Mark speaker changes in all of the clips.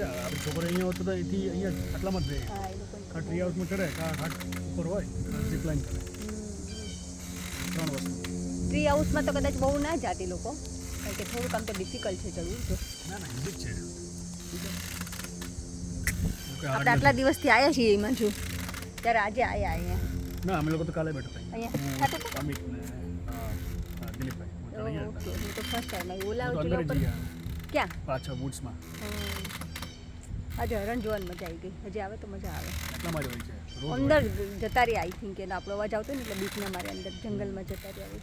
Speaker 1: મજા આવે
Speaker 2: આપણે છોકરો અહીંયા હોતો તો અહીંથી અહીંયા જ આટલામાં જ રહે.
Speaker 1: હા એ લોકોને
Speaker 2: આ ટ્રી હાઉસમાં ચડે કા ઘાટ ઉપર હોય ઝીપલાઇન કરે. ત્રણ વસ્તુ.
Speaker 1: ટ્રી હાઉસમાં તો કદાચ બહુ ના જાતી લોકો કારણ કે થોડુંક આમ તો ડિફિકલ્ટ છે ચડવું તો.
Speaker 2: ના ના ઈઝી જ છે. ઓકે,
Speaker 1: આપણે
Speaker 2: આગળ
Speaker 1: આટલા દિવસથી આવ્યા છીએ એમાં છું ત્યારે આજે આવ્યા અહીંયા.
Speaker 2: નથી. ના અમે લોકો તો કાલે બેઠા હતા.
Speaker 1: અહીંયા.
Speaker 2: હું,
Speaker 1: ખાતું હતું?
Speaker 2: અમિત ને હા, હા, દિલીપભાઈ. હું તો અહીંયા
Speaker 1: ઓકે
Speaker 2: હતા.
Speaker 1: હું તો ફર્સ્ટ ટાઈમ આવી ઓલા
Speaker 2: હું તો
Speaker 1: ઓલા
Speaker 2: અંદર
Speaker 1: ઉપર
Speaker 2: જ ગયા.
Speaker 1: ક્યાં?
Speaker 2: પાછળ વૂડ્સમાં
Speaker 1: હમ. આજે હરણ જોવાની મજા આવી ગઈ. હજી આવે તો મજા આવે. અંદર જતા રહી આઈ થિંક એનો આપણો અવાજ આવતો ને એટલે બીક ના મારે અંદર જંગલમાં જતા રહી આવી.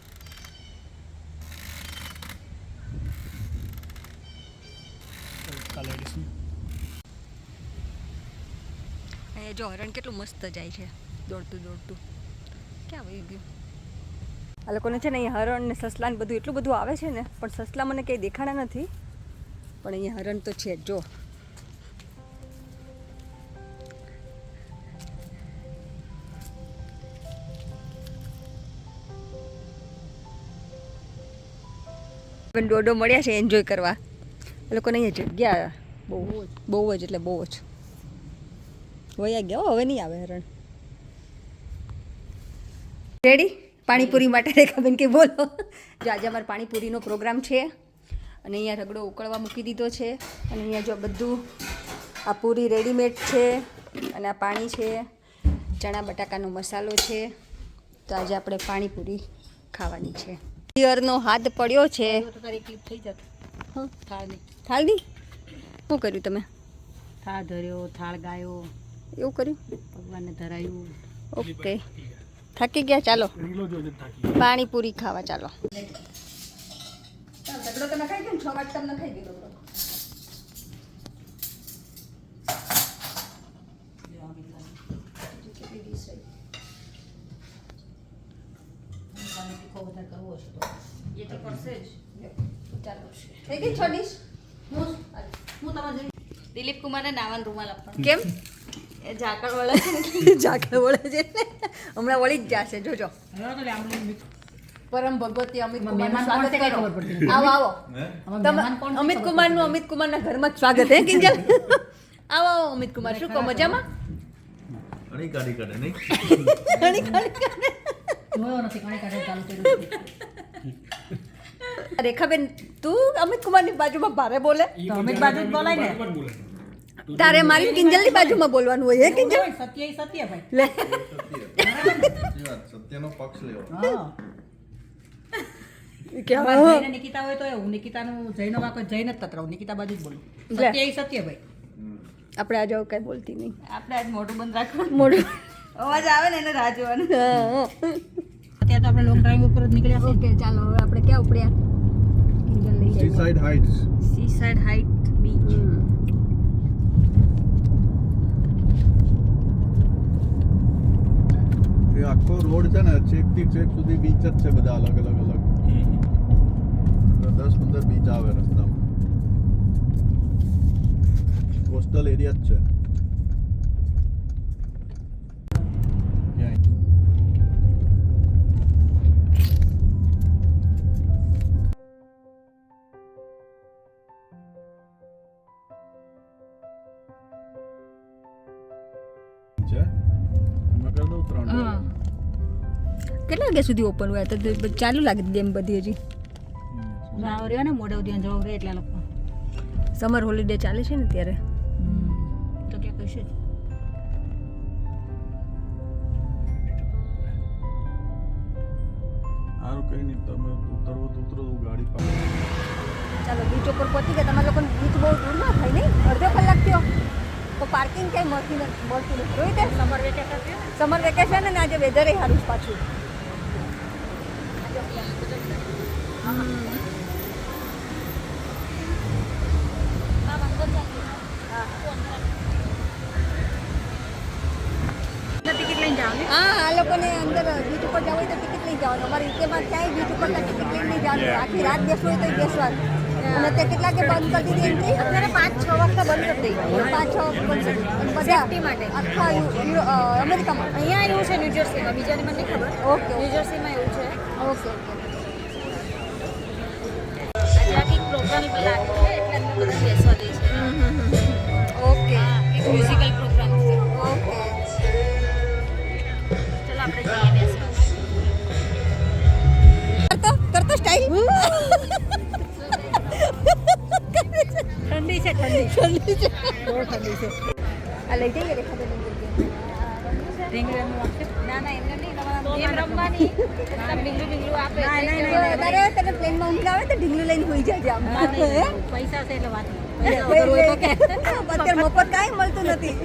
Speaker 1: અહીંયા જો હરણ કેટલું મસ્ત જાય છે દોડતું દોડતું. ક્યાં વહી ગયું? આ લોકોને છે ને અહીંયા હરણ ને સસલા ને બધું એટલું બધું આવે છે ને પણ સસલા મને કંઈ દેખાણા નથી. પણ અહીંયા હરણ તો છે જ. પણ ડોડો મળ્યા છે એન્જોય કરવા. એ લોકોને અહીંયા જગ્યા બહુ બહુ જ એટલે બહુ જ. વયા ગયા હવે નહીં આવે હરણ. રેડી પાણીપુરી માટે રેખાબેન કે બોલો. જો આજે અમારે પાણીપુરીનો પ્રોગ્રામ છે, અને અહીંયા રગડો ઉકળવા મૂકી દીધો છે, અને અહીંયા જો બધું, આ પૂરી રેડીમેડ છે, અને આ પાણી છે, ચણા બટાકાનો મસાલો છે, તો આજે આપણે પાણીપુરી ખાવાની છે. પિયરનો હાથ પડ્યો છે.
Speaker 3: તો તારી ક્લિપ થઈ જત
Speaker 1: હં,
Speaker 3: થાળની
Speaker 1: શું કર્યું તમે?
Speaker 3: થાળ ધર્યો થાળ ગાયો.
Speaker 1: એવું કર્યું?
Speaker 3: ભગવાનને ધરાયું.
Speaker 1: ઓકે. થાકી ગયા? ચાલો. પાણીપુરી ખાવા ચાલો. તમે ખાઈ ગયું છ વાગે તમને ખાઈ ગયો ચાલો થઈ ગઈ ડીશ
Speaker 3: દિલીપ કુમારને નાવાનું રૂમાલ આપવાનો.
Speaker 1: કેમ?
Speaker 3: એ ઝાકળ વળે છે
Speaker 1: ઝાકળ વળે છે હમણાં વળી જ જશે જોજો.
Speaker 3: તો
Speaker 1: પરમ ભગવતી અમિત
Speaker 3: કુમાર
Speaker 1: સ્વાગત કરો
Speaker 3: ખબર પડતી નથી.
Speaker 1: આવો અમિત
Speaker 3: કુમાર
Speaker 1: કુમારનું અમિત કુમારના ઘરમાં જ સ્વાગત હે કિંજલ? આવો આવો અમિત કુમાર. શું કહો મજામાં?
Speaker 4: ઘણી કાઢી કાઢે નહીં?
Speaker 1: ઘણી ઘણી
Speaker 3: જોયો નથી કણે કાઢે ચાલુ કર્યું નથી.
Speaker 1: રેખાબેન તું અમિત કુમારની બાજુમાં ભારે બોલે?
Speaker 3: અમિત બાજુ જ બોલાય ને?
Speaker 1: તારે મારી કિંજલની બાજુમાં બોલવાનું હોય હે કિંજલ?
Speaker 3: સત્ય સત્ય ભાઈ.
Speaker 1: લે.
Speaker 4: સત્યનો પક્ષ લેવો.
Speaker 3: હા.
Speaker 1: હા.
Speaker 3: નિકિતા હોય તો એવું નિકિતાનું જૈનો વાકો જૈન જ તતરાવું નિકિતા બાજુ જ બોલું. સત્ય સત્ય ભાઈ.
Speaker 1: આપણે આજે કઈ બોલતી નહીં.
Speaker 3: આપણે આજ મોઢું બંધ રાખવાનું.
Speaker 1: મોડું
Speaker 3: અવાજ આવે ને એને રાહ જોવાનું.
Speaker 1: હા, હા.
Speaker 3: અત્યારે તો આપણે લોંગ ડ્રાઈવ ઉપર જ નીકળ્યા.
Speaker 1: ઓકે ચાલો હવે આપણે ક્યાં ઉપડ્યા? કિંજલ લઈ
Speaker 4: સી
Speaker 1: જાય
Speaker 4: side heights
Speaker 3: sea side height beach
Speaker 4: એ આખો રોડ છે ને છેકથી છેક સુધી બીચ જ છે બધા અલગ અલગ અલગ દસ પંદર બીચ આવે રસ્તામાં કોસ્ટલ એરિયા જ છે
Speaker 1: કેટલા વાગ્યા સુધી ઓપન હોય? તો ચાલુ લાગે ગેમ બધી હજી.
Speaker 3: રાવ રહ્યો ને મોઢા ઉદ્યાન જવા રહે એટલા લોકો.
Speaker 1: સમર હોલિડે ચાલે છે ને ત્યારે
Speaker 3: તો કે કહીશે
Speaker 4: સારું કઈ નહીં તમે ઉતરવો તો ઉતરો ગાડી
Speaker 1: ચાલો બીચ ઉપર પહોંચી ગયા. તમારા લોકો બીચ બહુ દૂર ના થાય નહીં અડધો કલાક થયો તો પાર્કિંગ ક્યાંય મળતી નથી મળતું નથી. જોઈ તે
Speaker 3: સમર વેકેશન છે ને?
Speaker 1: સમર વેકેશન અને આજે વેધર સારું પાછું. હા આ લોકોને અંદર બીચ ઉપર જવું હોય તો ટિકિટ લઈ જવાનું. અમારે ઇકેમાં ક્યાંય બીચ ઉપર ટિકિટ લઈને જવાનું. આખી રાત બેસવું હોય તો બેસવાનું. અને તે કેટલા કે બંધ કરી દીધી એન્ટ્રી અત્યારે પાંચ છ વખત બંધ કરી દઈ પાંચ છ બંધ કરી બધા
Speaker 5: માટે.
Speaker 1: આખા અમેરિકામાં.
Speaker 5: અહીંયા એવું છે ન્યૂજર્સીમાં બીજાને મને ખબર.
Speaker 1: ઓકે
Speaker 5: ન્યૂજર્સીમાં એવું છે.
Speaker 1: ઓકે ઓકે
Speaker 5: પ્રોગ્રામ છે એટલે અંદર બધા બેસવા દે છે.
Speaker 1: ઓકે
Speaker 5: એક મ્યુઝિકલ છે
Speaker 3: બહુ ઠંડી છે
Speaker 1: મફત કાંઈ મળતું નથી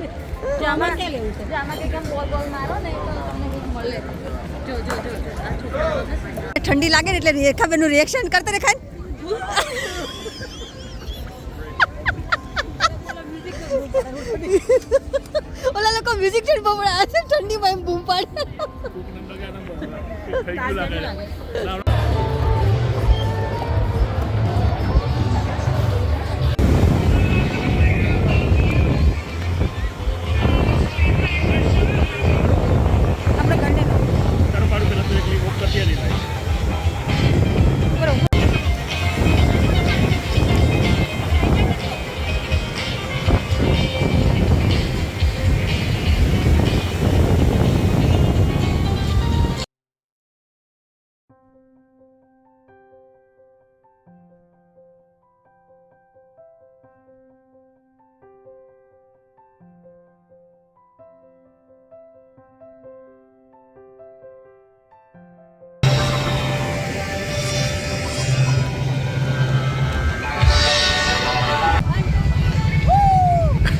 Speaker 1: ઠંડી લાગે ને એટલે રેખાબેનનું રિએક્શન કરતા રેખાય ઓલા લોકો મ્યુઝિક છે બહુ આ છે ઠંડીમાં એમ બૂમ પાડે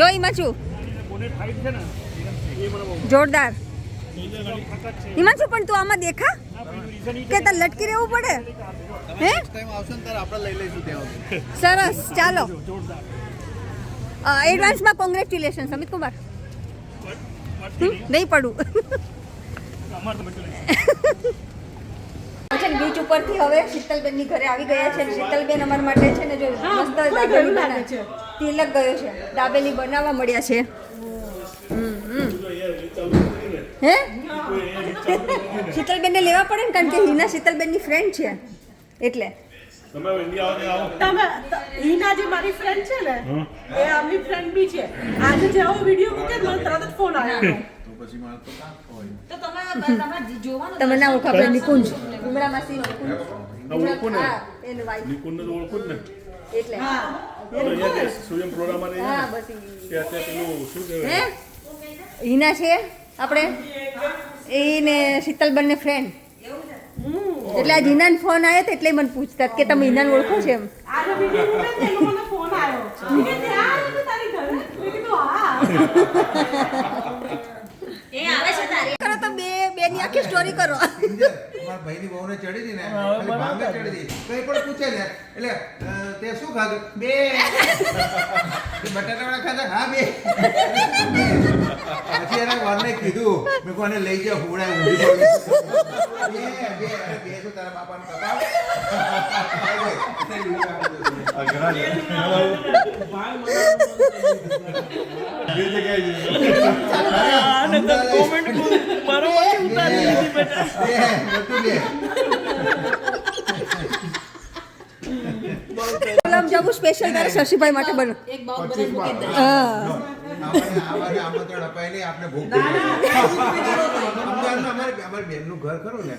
Speaker 1: જોઈમાં છું. જોરદાર. હિમાંશુ પણ તું આમાં દેખા? કે તાર લટકી રહેવું પડે? હે?
Speaker 4: ટાઈમ આવશે ને ત્યારે આપણે લઈ લઈશું ત્યાં
Speaker 1: સરસ ચાલો. એડવાન્સમાં કોંગ્રેચ્યુલેશન અમિત કુમાર. નહીં પડું. છે ને બીચ ઉપરથી હવે શીતલબેનની ઘરે આવી ગયા છે શીતલબેન અમારા માટે છે ને જો મસ્ત લાગે બના- તિલક ગયો છે. દાબેલી બનાવવા મળ્યા છે. હમ, હમ. હે? શીતલબેનને લેવા પડે ને કારણ કે હિના શીતલબેનની ફ્રેન્ડ છે. એટલે.
Speaker 6: તમે હિના જે મારી ફ્રેન્ડ છે ને એ આમની ફ્રેન્ડ બી છે. આજે જેવો વીડિયો મૂકે મને તરત જ ફોન આવ્યો.
Speaker 4: તો પછી મારે તો કાં હોય
Speaker 5: તો તમે તમારે જોવાનું
Speaker 1: તમે ના ઓળખો આપણે નિકુંજ. ઉમરા માસી નિકુંજ
Speaker 6: ઓળખું ને.
Speaker 1: હા એનું વાઈફ
Speaker 6: નિકુંજને ઓળખું ને.
Speaker 1: એટલે. હા.
Speaker 6: ને
Speaker 1: બસ ઈ.
Speaker 6: તે અત્યારે પેલું શું
Speaker 1: હે?
Speaker 6: કહેવાય
Speaker 1: હિના છે આપણે? એને શીતલબેનને ફ્રેન્ડ એટલે આ હિનાને ફોન આવ્યો તો એટલે મને પૂછતા કે તમે હિનાને ઓળખો છો એમ.
Speaker 6: આજે વીડિયો મૂકે ને એનો મને ફોન આવ્યો મેં કીધું, "તે આ હતું તારી ઘરે મેં કીધું હા.
Speaker 1: કરો તો બે બે ની આખી સ્ટોરી કરો.
Speaker 7: અમારા ભાઈની વહુને ચડી હતી ને ખાલી ભાંગે ચડી હતી કઈ પણ પૂછે ને એટલે તે શું ખાધું? બે. બટાટા વડા ખાધા? હા બે. પછી એને વરને કીધું મેં કોને લઈ જાઓ હુડાય ઊંધી પડી. બે બે અરે બે તો તારા બાપાને કપાવ?
Speaker 1: બોલો જાંબુ સ્પેશિયલ તારે શશીભાઈ માટે બનો
Speaker 3: એક બાઉલ બનાવી મૂકી દે
Speaker 1: હા
Speaker 7: આપણને આવાને આમંત્રણ અપાય નહીં આપણે ભૂખ અમદાવાદમાં અમારે અમારી બેનનું ઘર ખરું ને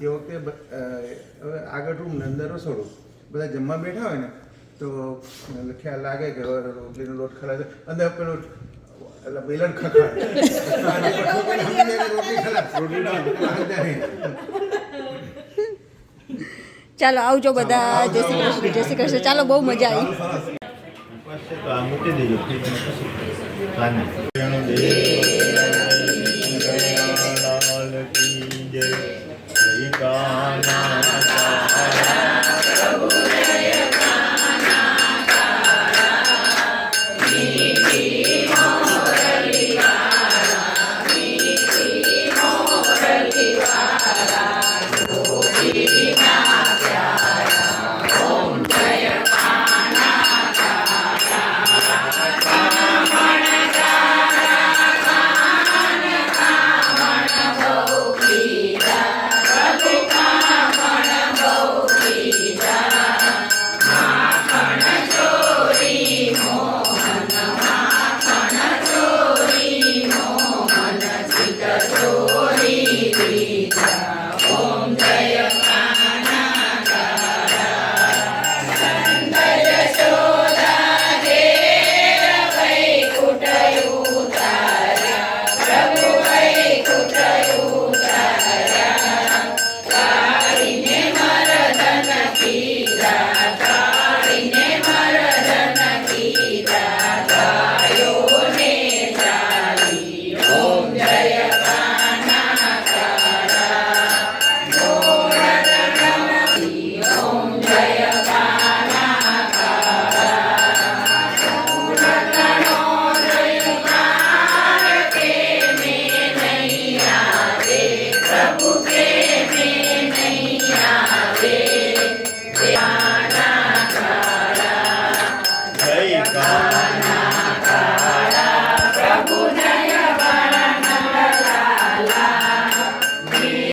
Speaker 7: એ વખતે હવે આગળ રૂમ અંદર રસોડું બધા જમવા બેઠા હોય ને તો ખ્યાલ લાગે કે રોટલીનો લોટ ખરાબ અંદર પેલો એટલે બેલણ ખખડાય. રોટલી ખરાબ રોટલી ના
Speaker 1: ચાલો આવજો બધા. જય શ્રી કૃષ્ણ જય શ્રી કૃષ્ણ. ચાલો બહુ મજા આવી.